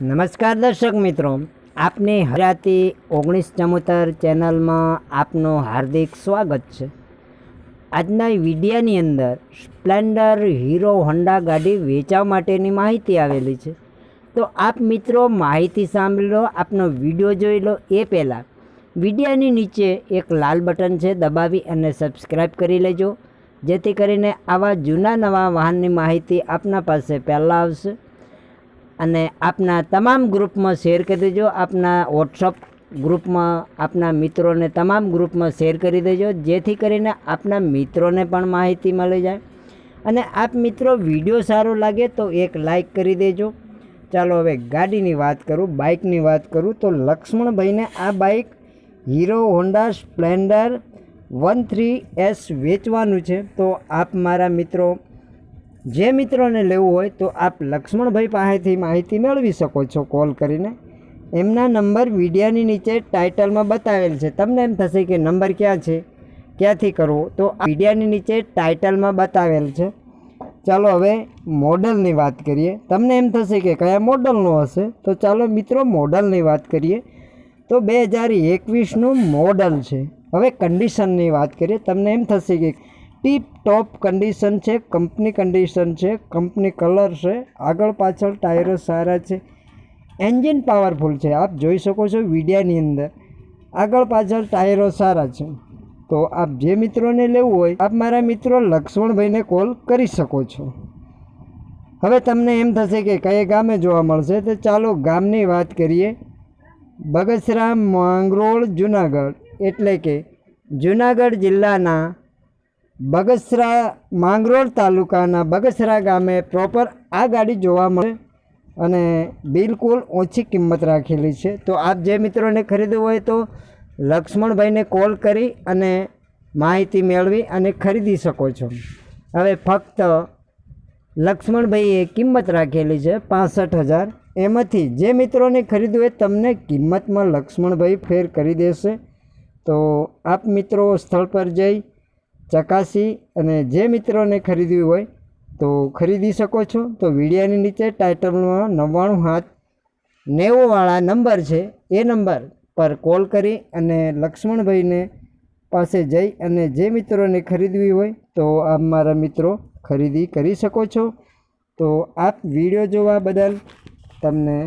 નમસ્કાર દર્શક મિત્રો, આપની હરાતી ઓગણીસ ચમોતર ચેનલમાં આપનું હાર્દિક સ્વાગત છે. આજના વિડિયાની અંદર સ્પ્લેન્ડર હીરો હોન્ડા ગાડી વેચવા માટેની માહિતી આવેલી છે. તો આપ મિત્રો માહિતી સાંભળી લો, આપનો વીડિયો જોઈ લો. એ પહેલાં વિડીયાની નીચે એક લાલ બટન છે, દબાવી અને સબસ્ક્રાઈબ કરી લેજો. જેથી કરીને આવા જૂના નવા વાહનની માહિતી આપના પાસે પહેલાં આવશે. અને આપના તમામ ગ્રુપમાં શેર કરી દેજો. આપના વોટ્સઅપ ગ્રુપમાં આપના મિત્રોને તમામ ગ્રુપમાં શેર કરી દેજો, જેથી કરીને આપના મિત્રોને પણ માહિતી મળી જાય. અને આપ મિત્રો વીડિયો સારો લાગે તો એક લાઈક કરી દેજો. ચાલો હવે ગાડીની વાત કરું બાઇકની વાત કરું તો લક્ષ્મણભાઈને આ bike Hero Honda Splendor one three S વેચવાનું છે. તો આપ મારા મિત્રો જે મિત્રોને લેવું હોય તો આપ લક્ષ્મણભાઈ પાસેથી માહિતી મેળવી શકો છો કોલ કરીને. એમના નંબર વિડીયાની નીચે ટાઇટલમાં બતાવેલ છે. તમને એમ થશે કે નંબર ક્યાં છે, ક્યાંથી કરવો, તો વિડીયાની નીચે ટાઇટલમાં બતાવેલ છે. ચાલો હવે મોડલની વાત કરીએ. તમને એમ થશે કે કયા મોડલનો હશે? તો ચાલો મિત્રો મોડલની વાત કરીએ. તો બે હજાર એકવીસનું મોડલ છે. હવે કન્ડિશનની વાત કરીએ. તમને એમ થશે કે ટીપ ટોપ કન્ડિશન છે કંપની કન્ડિશન છે કંપની કલર છે, આગળ પાછળ ટાયરો સારા છે. એન્જિન પાવરફુલ છે, આપ જોઈ શકો છો વિડિયાની અંદર. આગળ પાછળ ટાયરો સારા છે. તો આપ જે મિત્રોને લેવું હોય, આપ મારા મિત્રો લક્ષ્મણભાઈને કોલ કરી શકો છો. હવે તમને એમ થશે કે કયા ગામે જોવા મળશે, તો ચાલો ગામની વાત કરીએ. બગસરા માંગરોળ જુનાગઢ, એટલે કે જુનાગઢ જિલ્લાના બગસરા માંગરોળ તાલુકાના બગસરા ગામે પ્રોપર આ ગાડી જોવા મળે અને બિલકુલ ઓછી કિંમત રાખેલી છે. તો આપ જે મિત્રોને ખરીદવું હોય તો લક્ષ્મણભાઈને કોલ કરી અને માહિતી મેળવી અને ખરીદી શકો છો. હવે ફક્ત લક્ષ્મણભાઈએ કિંમત રાખેલી છે પાસઠ હજાર. એમાંથી જે મિત્રોને ખરીદવું હોય તમને કિંમતમાં લક્ષ્મણભાઈ ફેર કરી દેશે. તો આપ મિત્રો સ્થળ પર જઈ ચકાસી અને જે મિત્રોને ખરીદવી હોય તો ખરીદી શકો છો. તો વિડીયાની નીચે ટાઇટલમાં નવ્વાણું હાથ નેવુંવાળા નંબર છે. એ નંબર પર કોલ કરી અને લક્ષ્મણભાઈને પાસે જઈ અને જે મિત્રોને ખરીદવી હોય તો આપ મારા મિત્રો ખરીદી કરી શકો છો. તો આપ વીડિયો જોવા બદલ તમને